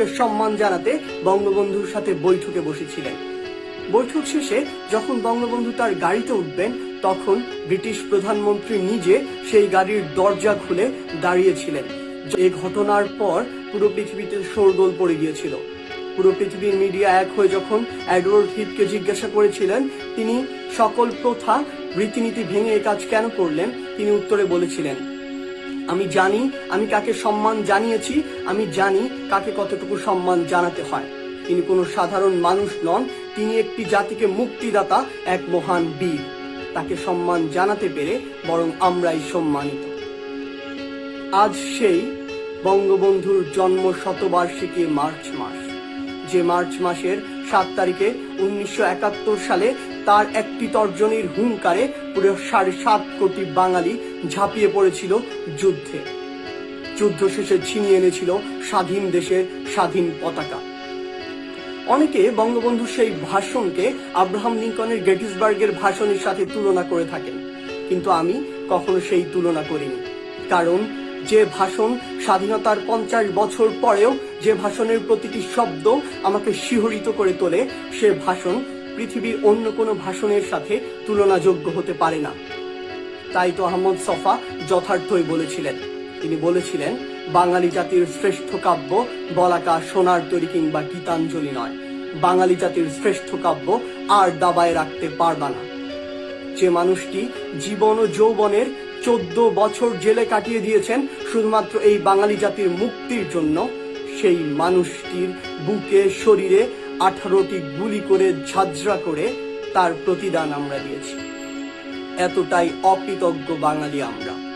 বঙ্গবন্ধুকে সম্মান জানাতে বঙ্গবন্ধুর সাথে বৈঠকে বসেছিলেন। বৈঠক শেষে যখন বঙ্গবন্ধু তার গাড়িতে উঠবেন, তখন ব্রিটিশ প্রধানমন্ত্রী নিজে সেই গাড়ির দরজা খুলে দাঁড়িয়েছিলেন। এই ঘটনার পর পুরো পৃথিবীতে শোরগোল পড়ে গিয়েছিল। পুরো পৃথিবীর মিডিয়া এক হয়ে যখন অ্যাডওয়ার্ড হিটকে জিজ্ঞাসা করেছিলেন, তিনি সকল প্রথা, রীতিনীতি ভেঙে এ কাজ কেন করলেন, তিনি উত্তরে বলেছিলেন আমি জানি, আমি কাকে সম্মান জানিয়েছি, আমি জানি কাকে কতটুকু সম্মান জানাতে হয়। তিনি কোনো সাধারণ মানুষ নন, তিনি একটি জাতিকে মুক্তিদাতা, এক মহান বীর। তাকে সম্মান জানাতে পেরে বরং আমরাই সম্মানিত। আজ সেই বঙ্গবন্ধুর জন্ম শতবার্ষিকী মার্চ মাস। যে মার্চ মাসের সাত তারিখে উনিশশো একাত্তর সালে তার একটি তর্জনীর হুঙ্কারে পুরো সাড়ে সাত কোটি বাঙালি ঝাঁপিয়ে পড়েছিল যুদ্ধে। যুদ্ধ শেষে ছিনিয়ে এনেছিল স্বাধীন দেশের স্বাধীন পতাকা। অনেকে বঙ্গবন্ধুর সেই ভাষণকে আব্রাহাম লিঙ্কনের গেটিসবার্গের ভাষণের সাথে তুলনা করে থাকেন, কিন্তু আমি কখনো সেই তুলনা করিনি। কারণ যে ভাষণ স্বাধীনতার পঞ্চাশ বছর পরেও যে ভাষণের প্রতিটি শব্দ আমাকে শিহরিত করে তোলে, সে ভাষণ পৃথিবীর অন্য কোনো ভাষণের সাথে তুলনাযোগ্য হতে পারে না। তাই তো আহমদ সফা যথার্থই বলেছিলেন। তিনি বলেছিলেন, বাঙালি জাতির শ্রেষ্ঠ কাব্য বলাকা সোনার তরী কিংবা গীতাঞ্জলি নয়। বাঙালি জাতির শ্রেষ্ঠ কাব্য আর দাবায় রাখতে পারবা না। যে মানুষটি জীবন ও যৌবনের চোদ্দ বছর জেলে কাটিয়ে দিয়েছেন শুধুমাত্র এই বাঙালি জাতির মুক্তির জন্য, সেই মানুষটির বুকে, শরীরে আঠারোটি গুলি করে ঝাঁঝরা করে তার প্রতিদান আমরা দিয়েছি। এতটাই অকৃতজ্ঞ বাঙালি আমরা।